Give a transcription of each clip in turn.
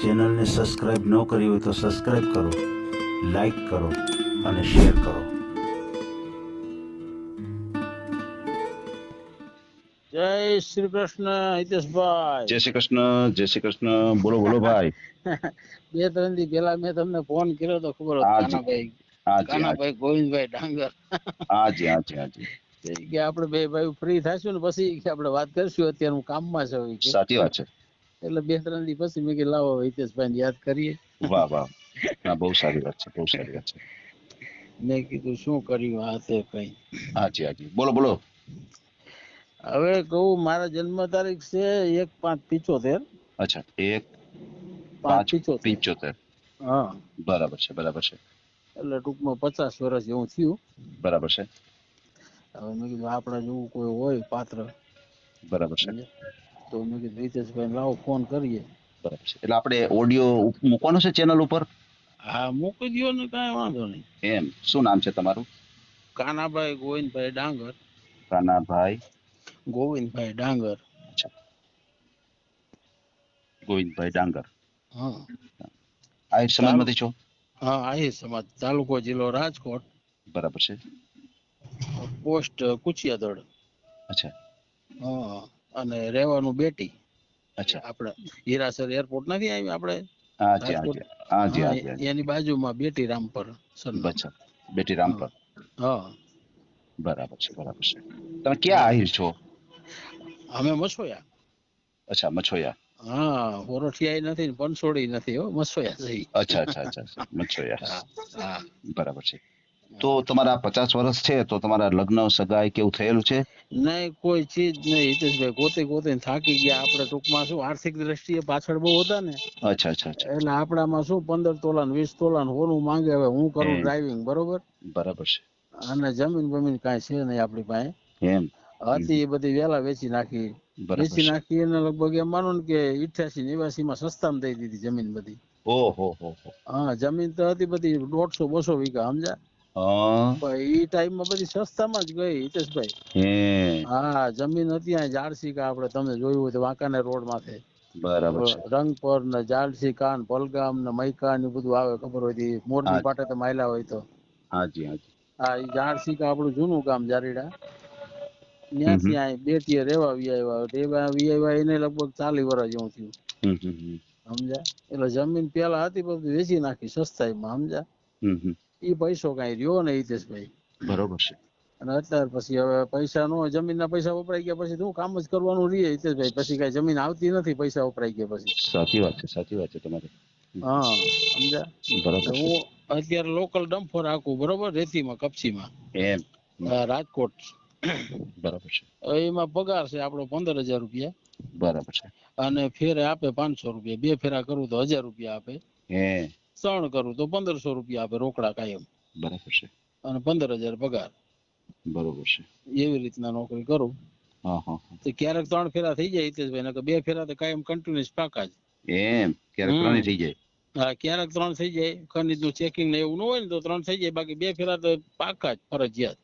ચેનલને સબસ્ક્રાઈબ ન કરી હોય તો સબસ્ક્રાઈબ કરો લાઈક કરો અને શેર કરો. જય શ્રી કૃષ્ણ હિતેશભાઈ. જય શ્રી કૃષ્ણ જય શ્રી કૃષ્ણ. બોલો બોલો ભાઈ. બે ત્રણ દી પેલા મેં તમને ફોન કર્યો તો ખબર કાનાભાઈ કાનાભાઈ ગોવિંદભાઈ ડાંગર. હાજી હાજી હાજી. કે આપણે બે ભાઈ ફ્રી થાશું ને પછી આપણે વાત કરશું અત્યારે હું કામમાં છું સાચી વાત છે. એટલે બે ત્રણ દિવસ મેં કીધું લાવો હિતેશભાઈ યાદ કરીએ. વાહ વાહ. ના બહુ સારી વાત છે બહુ સારી વાત છે. મેં કીધું શું કર્યું આ તે કઈ? હાજી હાજી. બોલો બોલો. હવે કહું મારા જન્મ તારીખ છે એક પાંચ પિચોતેર. અચ્છા એક પાંચ પાંચ પિચોતેર. પિંચોતેર. હા. બરાબર છે બરાબર છે. એટલે ટૂંકમાં પચાસ વર્ષ જેવું થયું. બરાબર છે. હવે મેં કીધું આપણા જેવું કોઈ હોય પાત્ર. બરાબર છે. તો મેં કીધું હિતેશભાઈ લાવો ફોન કરીએ. એટલે આપણે ઓડિયો મૂકવાનો છે ચેનલ ઉપર? હા મૂકી દો ને કાંઈ વાંધો નહીં. એમ. શું નામ છે તમારું? કાનાભાઈ ગોવિંદભાઈ ડાંગર. કાનાભાઈ ગોવિંદભાઈ ડાંગર. ગોવિંદભાઈ ડાંગર. હા. આહિર સમાજમાંથી છો? હા આહિર સમાજ તાલુકો જિલ્લો રાજકોટ. બરાબર છે. પોસ્ટ કુચિયાદડ અચ્છા. હા. અને રહેવાનું બેટી. અચ્છા. આપણે હીરાસર એરપોર્ટ નથી આવી આપણે એની બાજુમાં બેટી રામપર અચ્છા. બેટી રામપર. હા. બરાબર છે બરાબર છે. તમે ક્યાં આહિર છો? અમે મછોયા અચ્છા મછોયા હા ઓરઠિયાઈ નથી પનસોડી નથી હો મસોયા છે અચ્છા અચ્છા અચ્છા. મછોયા બરાબર છે. તો તમારા પચાસ વર્ષ છે તો તમારા લગ્ન સગાઈ કેવું થયેલું છે? નહીં કોઈ ચીજ નહીં હિતેશભાઈ ગોતે ગોતે થાકી ગયા. આપણે ટૂંકમાં શું આર્થિક દ્રષ્ટિએ પાછળ બહુ હતા ને. અચ્છા અચ્છા એટલે આપણામાં શું પંદર તોલા ને વીસ તોલા ને હોનું માંગે હવે હું કરું ડ્રાઇવિંગ બરોબર? બરાબર છે. અને જમીન બમીન કાંઈ છે નહીં આપણી પાસે. એમ. હતી એ બધી વેલા વેચી નાખી. વેચી નાખી એને લગભગ એમ માનો ને કે ઇઠ્યાસી નેવાસી માં સસ્તામાં દઈ દીધી જમીન બધી. ઓહો હો હો. જમીન તો હતી બધી દોઢસો બસો વીઘા સમજા પણ ઈ ટાઈમમાં બધી સસ્તામાં જ ગઈ હિતેશભાઈ. હા. જમીન હતી આ ઝાડસીકા આપણે તમે જોયું હોય તો વાંકાને રોડ માથે. બરાબર રંગપર ને જાળસી કાન પલગામ ને મૈકા ને બધું આવે ખબર હોય મોરની. પાટે તો માયલા હોય તો. હાજી હાજી. હા ઈ ઝાડસીકા આપણું જૂનું ગામ જારીડા. ત્યાંથી આ બેટીએ રેવા વી આવ્યા રેવા વી આવ્યા એને લગભગ ચાલી વર્ષ જેવું થયું. સમજ્યા? એટલે જમીન પેલા હતી બધી વેચી નાખી સસ્તાઈમાં સમજ્યા? હમ. પૈસો કઈ રહ્યો ને હિતેશભાઈ. બરોબર છે. અને અત્યાર પછી હવે પૈસા નો જમીનના પૈસા વપરાઈ ગયા પછી શું કામ જ કરવાનું રહીએ હિતેશભાઈ? પછી કઈ જમીન આવતી નથી પૈસા વપરાઈ ગયા પછી. સાચી વાત છે સાચી વાત છે તમારી. હા સમજ્યા? બરોબર હું અત્યારે લોકલ ડમ્ફો રાખું બરોબર? રેતીમાં કપચીમાં એમ. રાજકોટ. બરાબર છે. એમાં પગાર છે આપણો પંદર હજાર રૂપિયા. બરાબર છે. અને ફેરે આપે પાંચસો રૂપિયા. બે ફેરા કરું તો હજાર રૂપિયા આપે. હે. ત્રણ કરું તો પંદરસો રૂપિયા આપે રોકડા કાયમ. બરાબર છે. અને પંદર હજાર પગાર. બરોબર છે. એવી રીતના નોકરી કરું. તો ક્યારેક ત્રણ ફેરા થઈ જાય હિતેશભાઈ નકર બે ફેરા તો કાયમ કન્ટિન્યુઅસ પાકા જ. એમ ક્યારેક ત્રણ થઈ જાય. હા ક્યારેક ત્રણ થઈ જાય. ખનીજનું ચેકિંગ ને એવું ન હોય ને તો ત્રણ થઈ જાય. બાકી બે ફેરા તો પાકા જ ફરજિયાત.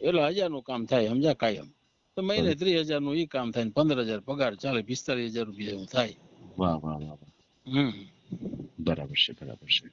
એટલે હજારનું કામ થાય સમજા કાયમ. તો મહિને ત્રીસ હજારનું ઈ કામ થાય ને પંદર હજાર પગાર ચાલે પિસ્તાલીસ હજાર રૂપિયા એવું થાય. વાહ વાહ વાહ. હમ. બરાબર છે બરાબર છે.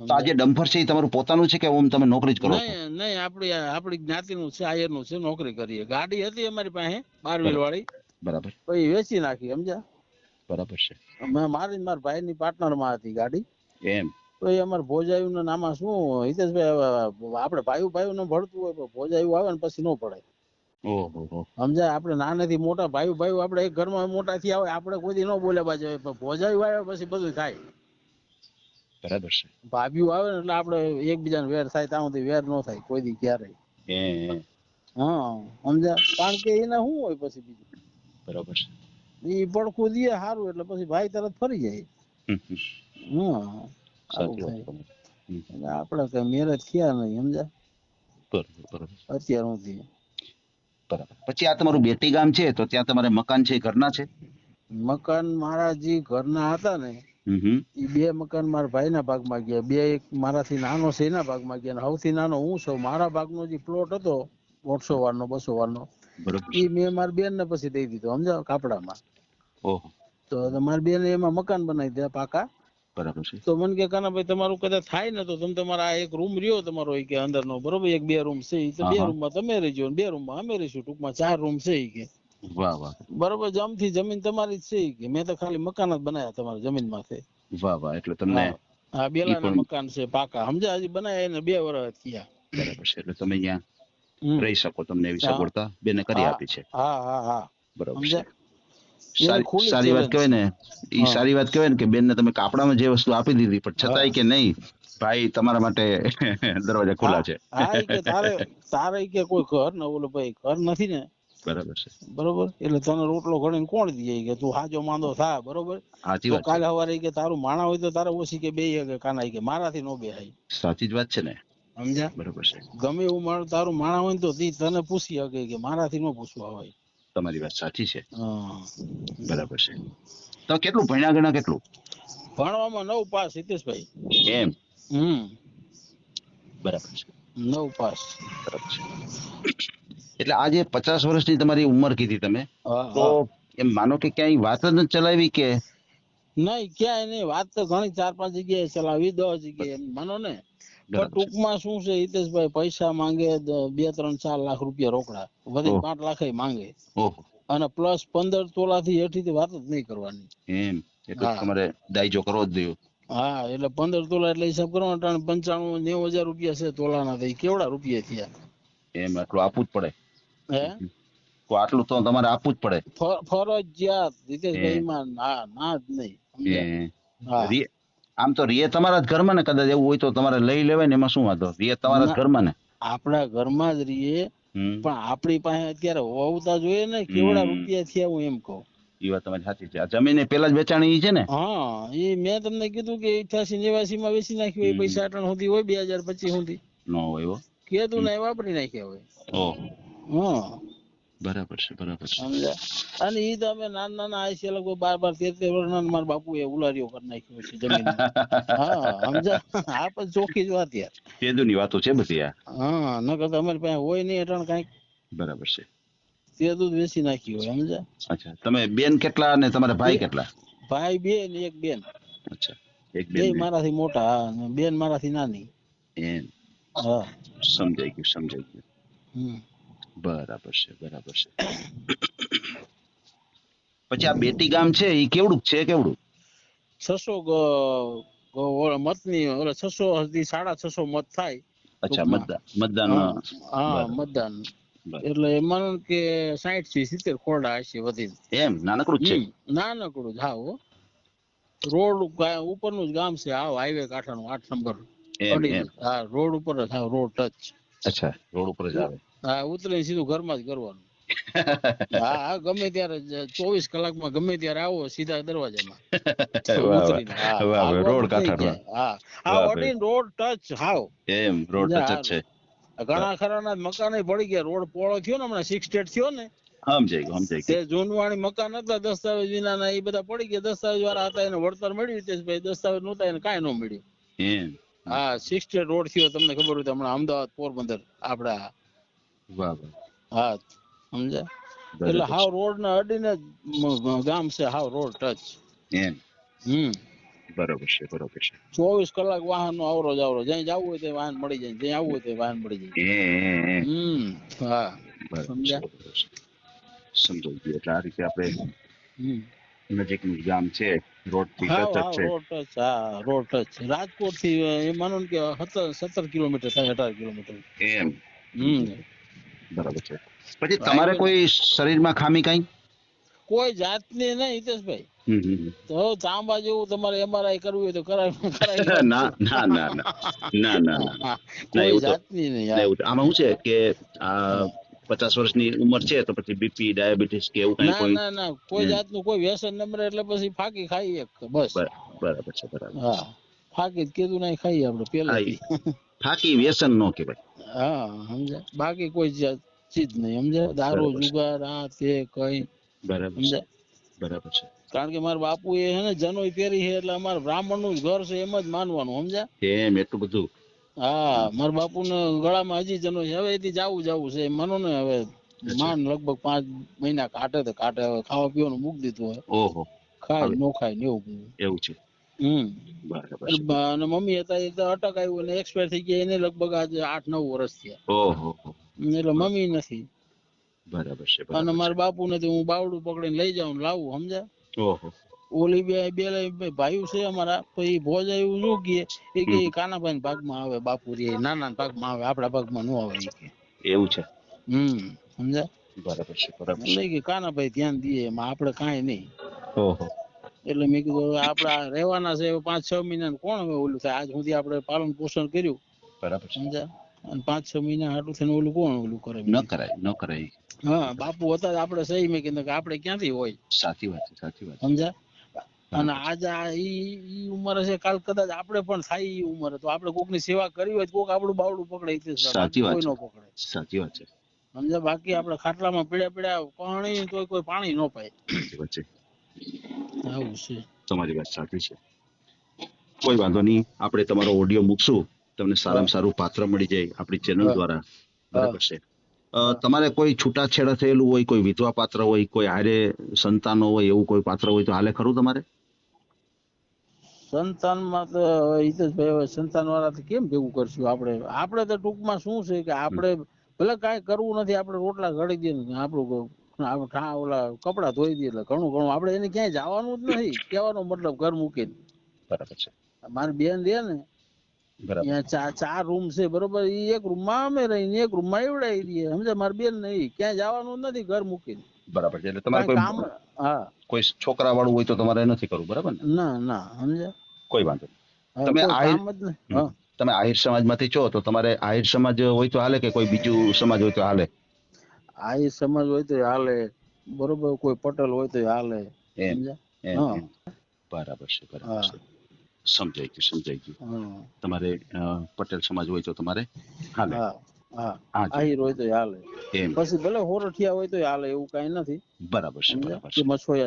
તો આજે ડમ્ફર છે એ તમારું પોતાનું છે કે ઓમ તમે નોકરી જ કરો નહીં નહીં આપણી આપણી જ્ઞાતિનું છે આયરનું છે નોકરી કરીએ. ગાડી હતી અમારી પાસે બાર વ્હીલ વાળી બરાબર પછી વેચી નાખી સમજ્યા? બરાબર છે. મેં મારી ને મારા ભાઈની partner માં હતી ગાડી. એમ. તો એ અમારે ભોજાયું ના નામાં શું હિતેશભાઈ આપણે ભાઈ ભાઈ ને ભળતું હોય પણ ભોજાયું આવે ને પછી ન પડે ઓહો. આપડે સમજાય? આપણે નાનેથી મોટા ભાઈ ભાઈ આપણે એક ઘરમાં મોટા થયા હોય આપણે કોઈ ન બોલે બાજુ પણ ભોજાયું આવે પછી બધું થાય. બરાબર છે. ભાભીઓ આવે ને એટલે આપણે એકબીજાને વેર થાય ત્યાં સુધી વેર ન થાય કોઈ દી ક્યારેય. હે સમજા કારણ કે એને શું હોય પછી બીજું? બરાબર છે. એ પડખું દે સારું એટલે પછી ભાઈ તરત ફરી જાય. હા આપણે કઈ મેરેજ થયા નહીં સમજા અત્યાર સુધી. બરાબર. પછી આ તમારું બેટી ગામ છે તો ત્યાં તમારે મકાન છે ઘરના છે? મકાન મારા જે ઘરના હતા ને બે મકાન મારા ભાઈના ભાગમાં ગયા. બે એક મારાથી નાનો છે એના ભાગમાં ગયા. સૌથી નાનો હું છું. મારા ભાગનો જે પ્લોટ હતો દોઢસો વારનો બસો વારનો નો ઈ મેં મારી બેન ને પછી દઈ દીધો સમજાવ કાપડામાં. તો મારી બેન એમાં મકાન બનાવી દીધા પાકા. બરાબર છે. તો મને કે કાનાભાઈ તમારું કદાચ થાય ને તો તમે તમારા આ એક રૂમ રહ્યો તમારો કે અંદરનો. બરોબર? એક બે રૂમ છે એ તો બે રૂમમાં રૂમમાં તમે રહેજો બે રૂમમાં અમે રહીશું ટૂંકમાં. ચાર રૂમ છે એ કે. વાહ વાહ. બરોબર જમથી જમીન તમારી જ છે કે. મેં તો ખાલી મકાન જ બનાવ્યા તમારા જમીનમાંથી વાહ વાહ એટલે તમને હા. બેલાના મકાન છે પાકા. સમજ્યા હજી બનાવ્યા એને બે વર્ષ થયા. બરાબર છે એટલે તમે અહીંયા રહી શકો તમને એવી સગવડતા બેને કરી આપી છે. હા હા હા બરાબર છે. સારી વાત કહેવાય ને એ સારી વાત કહેવાય ને કે બેનને તમે કાપડામાં જે વસ્તુ આપી દીધી પણ છતાંય કે નહીં ભાઈ તમારા માટે દરવાજા ખુલ્લા છે. તારે તારે કે કોઈ ઘર ન ઓલો ભાઈ ઘર નથી ને બરાબર છે. બરોબર? એટલે તને રોટલો ઘડીને કોણ દે? કે તું હાજો માંદો થા બરોબર? તો કાલે સવારે કે તારું માણા હોય તો તારે ઓછી કે બે કે કાના કે મારાથી નો છે સાચી જ વાત છે ને. સમજ્યા? બરોબર છે. ગમે એવું માણસ તારું માણા હોય તો તી તને પૂછી શકે કે મારાથી નો પૂછવા હોય. તમારી વાત સાચી છે. બરાબર છે. તો કેટલું? ભણ્યા ગણા કેટલું? ભણવામાં નવ પાસ હિતેશભાઈ. એમ? હમ. બરાબર છે. નવ પાસ. બરાબર છે. એટલે આ જે પચાસ વર્ષની તમારી ઉંમર કીધી તમે. તો એમ માનો કે ક્યાંય વાત જ નથી ચલાવી કે? નહીં ક્યાંય નહીં. વાત તો ઘણી ચાર પાંચ જગ્યાએ ચલાવી દો જગ્યાએ માનો ને. પણ ટૂંકમાં શું છે હિતેશભાઈ પૈસા માંગે બે ત્રણ ચાર લાખ રૂપિયા રોકડા. વધી પાંચ લાખ માંગે. અને પ્લસ પંદર તોલા થી હેઠી વાત જ નહીં કરવાની. એમ. એટલે તમારે દાયજો કરવો જ જોઈએ. હા એટલે પંદર તોલા એટલે હિસાબ કરવાનો. પંચાણું નેવું હજાર રૂપિયા છે તોલાના. તો ઈ કેવડા રૂપિયા થયા? એમ આટલું આપવું જ પડે. હે? તો આટલું તો તમારે આપવું જ પડે. ફરજિયાત હિતેશભાઈ હે. ના ના જ નહીં રીએ- આમ તો રિયે તમારા જ ઘરમાં ને કદાચ એવું હોય તો તમારે લઈ લેવાય ને એમાં શું વાંધો? રિયે તમારા જ ઘરમાં ને? આપણા ઘરમાં જ રહીએ પણ આપણી પાસે અત્યારે વાવતા જોઈએ ને કેવડા રૂપિયા થયા હું એમ કહું. એ વાત તમારી સાચી છે. જમીન પેલા જ વેચાણી છે ને? હા એ મેં તમને કીધું કે અઠ્યાસી નેવાસી માં વેચી નાખ્યું એ પૈસા અટણ સુધી હોય બે હજાર પચીસ સુધી. નો હોય કીધું ને વાપરી નાખ્યા હોય. બરાબર છે બરાબર છે. અને ઈ તો અમે નાના નાના આઈ છે બાર બાર તેર તેર વર્ષના મારા બાપુ એ ઉલારીઓ કરી નાખ્યો છે જમીન હા સમજા આ પણ ચોખ્ખી જ વાત યાર. તેદુની વાતો છે બધી આ. હા નકર તો અમારી પાસે હોય નહીં એટલે કાંઈક બરાબર છે. તે દૂધ વેચી નાખ્યું હોય સમજ્યા? અચ્છા તમે બેન કેટલા અને તમારા ભાઈ કેટલા? ભાઈ બે ને એક બેન. અચ્છા એક બે બેન મારાથી મોટા બેન મારાથી નાની. એમ હા. સમજાઈ ગયું સમજાઈ ગયું. હમ. બરાબર છે બરાબર છે. પછી આ બેટી ગામ છે એ કેવડું છે કેવડું? છસો મતની ઓલા છસો હજી સાડા છસો મત થાય. અચ્છા મતદાન મતદાન હા હા, મતદાન. એટલે એમાં કે સાઈઠથી સિત્તેર ખોરડા હશે વધી એમ નાનકડું છે? નાનકડું જ હા હો. રોડ ઉપરનું જ ગામ છે હાવ હાઈવે કાંઠાનું આઠ નંબર. હા રોડ ઉપર જ રોડ ટચ. અચ્છા રોડ ઉપર જ આવે. હા ઉતરીને સીધું ઘરમાં જ કરવાનું. હા હા ગમે ત્યારે ચોવીસ કલાકમાં ગમે ત્યારે આવો સીધા દરવાજામાં. રોડ કાંઠાનો. હા હા. રોડ ટચ હાવ. એમ રોડ ટચ છે. ઘણા ખરાના મકાન પડી ગયા. રોડ પોળો થયો ને હમણાં સિક્સ સ્ટેટ થયો ને. સમજાઈ ગયું સમજાઈ તે ગયું. જૂનવાણી મકાન હતા દસ્તાવેજ વિનાના એ બધા પડી ગયા. દસ્તાવેજ વાળા હતા એને વળતર મળ્યું હિતેશભાઈ દસ્તાવેજ નહોતા એને કાંઈ ન મળ્યું. એમ. હા સિક્સ સ્ટેટ રોડ થયો તમને ખબર હોય તો હમણાં અમદાવાદ પોરબંદર આપડા હા સમજ્યા એટલે હાવ રોડ ને અડીને ગામ છે હાવ રોડ ટચ. એમ. હમ. બરોબર છે બરોબર છે. ચોવીસ કલાક વાહન નો અવરોજ અવરોજ જ્યાં જવું હોય તે વાહન મળી જાય જ્યાં આવવું હોય તે વાહન મળી જાય. હમ હા. સમજ્યા? સમજાઈ ગયું. એટલે આ રીતે આપણે નજીકનું ગામ છે રોડથી ટચ છે. રોડ ટચ હા રોડ ટચ રાજકોટથી એ માનો કે સત્તર સત્તર કિલોમીટર થાય અઢાર કિલોમીટર. એમ. હમ. બરાબર છે. પછી તમારે કોઈ શરીરમાં ખામી કઈ? કોઈ જાતની નહીં હિતેશભાઈ. તો તાંબા જેવું તમારે એમઆરઆઈ કરવું હોય તો કરાવી કરાવી ના ના ના ના. ના ના કોઈ જાતની નહીં આમાં શું છે કે આ પચાસ વર્ષની ઉંમર છે તો પછી બીપી ડાયાબિટીસ કે એવું કઈ ના કોઈ ના ના. કોઈ જાતનું કોઈ વ્યસન નંબર એટલે પછી ફાકી ખાઈ એક બસ. બરાબર છે બરાબર હા. ફાકી કીધું નહીં ખાઈએ આપણે પેલા ફાકી વ્યસન નો કહેવાય. હા સમજ્યા? બાકી કોઈ ચીજ નહીં સમજ્યા? દારૂ જુગાર આ તે કઈ બરાબર છે. બરાબર છે. કારણ કે મારા બાપુ એ હે ને જનોઈ પહેરી છે એટલે અમારે બ્રાહ્મણનું ઘર છે એમ જ માનવાનું સમજ્યા? એમ એટલું બધું. હા મારા બાપુ ને ગળામાં હજી જનો છે. હવે એથી જાવું જાવું છે. માનો ને હવે માન લગભગ પાંચ મહિના કાઢે તો કાઢે. હવે ખાવા પીવાનું મૂકી દીધું હોય. ઓહો. ખાય નો ખાય ને એવું એવું છે. હમ. બરાબર અને મમ્મી હતા એ તો અટક આવ્યું અને એક્સપાયર થઈ ગયા એને લગભગ આજે આઠ નવ વર્ષ થયા. ઓહો એટલે મમ્મી નથી. બરાબર છે અને મારા બાપુ નથી હું બાવડું પકડીને લઈ જાઉં લાવું સમજ્યા? ઓહો. ઓલી બે બે ભાઈઓ છે અમારા તો એ ભોજ આવ્યું શું કહે એ કે કાનાભાઈ ભાગમાં આવે બાપુ રે નાના ભાગમાં આવે આપડા ભાગમાં નો આવે એવું છે. હમ સમજ્યા? બરાબર છે બરાબર કે કાનાભાઈ ધ્યાન દઈએ એમાં આપણે કાંઈ નહીં. ઓહો. એટલે મેં કીધું આપડા રહેવાના છે પાંચ છ મહિના કોણ હવે ઓલું થાય? આજ સુધી આપણે પાલન પોષણ કર્યું. બરાબર સમજ્યા? અને પાંચ છ મહિના હાટું થઈને ઓલું કોણ ઓલું કરે ન કરાય ન કરાય. હા બાપુ હતા આપડે સહી મેં કીધું કે આપડે ક્યાંથી હોય? સાચી વાત છે સાચી વાત. સમજ્યા? અને આજ આ ઈ ઉંમરે છે કાલ કદાચ આપણે પણ થાય ઈ ઉંમરે. તો આપણે કોકની સેવા કરી હોય તો કોક આપણું બાવડું પકડે. સાચી વાત કોઈ નો પકડે. સાચી વાત છે. સમજ્યા? બાકી આપણે ખાટલામાં પીડ્યા પીડ્યા પાણી તો કોઈ પાણી ન પાય. આવું છે. તમારી વાત સાચી છે. કોઈ વાંધો નહીં આપણે તમારો ઓડિયો મૂકશું. તમને સારામાં સારું પાત્ર મળી જાય આપણી ચેનલ દ્વારા. બરાબર છે. તમારે કોઈ છૂટાછેડા થયેલું હોય કોઈ વિધવા પાત્ર હોય કોઈ હારે સંતાનો હોય એવું કોઈ પાત્ર હોય તો હાલે ખરું તમારે? સંતાનમાં તો હવે ઈ તો હવે સંતાન વાળા કેમ ભેગું કરશું આપણે? આપણે તો ટૂંકમાં શું છે કે આપણે ભલે કાંઈ કરવું નથી આપણે રોટલા ઘડી દઈએ આપણું ઓલા કપડા ધોઈ દઈએ એટલે ઘણું ઘણું. આપણે એને ક્યાંય જવાનું જ નથી કહેવાનો મતલબ ઘર મૂકીને. બરાબર છે. મારી બેન રહે ને બરાબર. ત્યાં ચાર રૂમ છે બરોબર? એ એક રૂમમાં અમે રહીને એક રૂમમાં એવડાવી દઈએ. સમજે મારી બેન નહીં ક્યાંય જવાનું નથી ઘર મૂકીને. બરાબર છે. એટલે તમારે કોઈ કામ હા. કોઈ છોકરા વાળું હોય તો તમારે નથી કરવું બરાબર ને? ના ના. સમજે કોઈ વાંધો. તમે આહિર- તમે આહિર સમાજમાંથી છો તો તમારે આહિર સમાજ હોય તો હાલે કે કોઈ બીજું સમાજ હોય તો હાલે? આ સમાજ હોય તો હાલે. બરોબર કોઈ પટેલ હોય તો હાલે. બરાબર છે બરાબર છે. સમજાઈ ગયું સમજાઈ ગયું. તમારે પટેલ સમાજ હોય તો તમારે હાલે. હા હા. હા જી. આહિર હોય તો હાલે પછી ભલે હોરઠિયા હોય તો હાલે એવું કઈ નથી. બરાબર છે? બરાબર છે.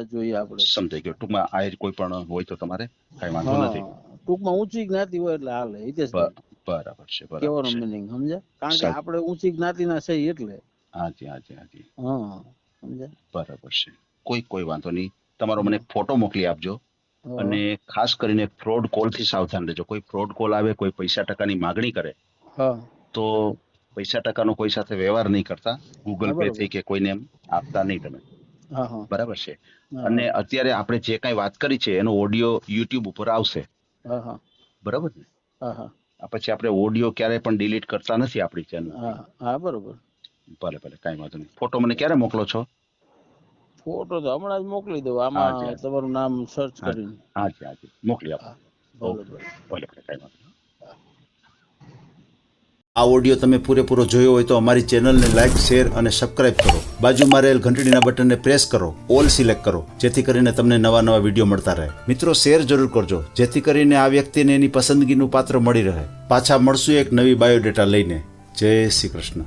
જોઈએ આપણે. સમજાઈ ગયો. ટૂંકમાં આહિર કોઈ પણ હોય તો તમારે કઈ વાંધો નથી. ટૂંકમાં ઊંચી જ્ઞાતિ હોય એટલે હાલે બરાબર છે બરાબર કેવાનો મિનિંગ સમજ્યા? કારણ કે. આપણે ઊંચી જ્ઞાતિના છે એટલે. હાજી હાજી હાજી. હા સમજ્યા? બરાબર છે. કોઈ કોઈ વાંધો નહીં. તમારો મને ફોટો મોકલી આપજો અને ખાસ કરીને ફ્રોડ કોલથી સાવધાન રહેજો. કોઈ ફ્રોડ કોલ આવે કોઈ પૈસા ટકાની માગણી કરે તો પૈસા ટકાનો કોઈ સાથે વ્યવહાર નહીં કરતા. Google Pay. થી કે કોઈને એમ આપતા નહીં તમે. બરાબર છે. અને અત્યારે આપણે જે કઈ વાત કરી છે એનો ઓડિયો યુટ્યુબ ઉપર આવશે. બરાબર ને? પછી આપણે ઓડિયો ક્યારે પણ ડિલીટ કરતા નથી આપણી ચેનલ હા હા બરોબર. ભલે ભલે કાંઈ વાંધો નહીં. ફોટો મને ક્યારે મોકલો છો? ફોટો તો હમણાં જ મોકલી દઉં આમાં તમારું નામ સર્ચ હા. કરીને. હાજી હાજી. મોકલી આપો. ભલે ભલે. ભલે ભલે કાંઈ વાંધો નહીં. આ ઓડિયો તમે પૂરેપૂરો જોયો હોય તો અમારી ચેનલને લાઇક શેર અને સબસ્ક્રાઇબ કરો. બાજુમાં રહેલ ઘંટડીના બટનને પ્રેસ કરો. ઓલ સિલેક્ટ કરો જેથી કરીને તમને નવા નવા વીડિયો મળતા રહે. મિત્રો શેર જરૂર કરજો જેથી કરીને આ વ્યક્તિને એની પસંદગીનું પાત્ર મળી રહે. પાછા મળશું એક નવી બાયોડેટા લઈને. જય શ્રી કૃષ્ણ.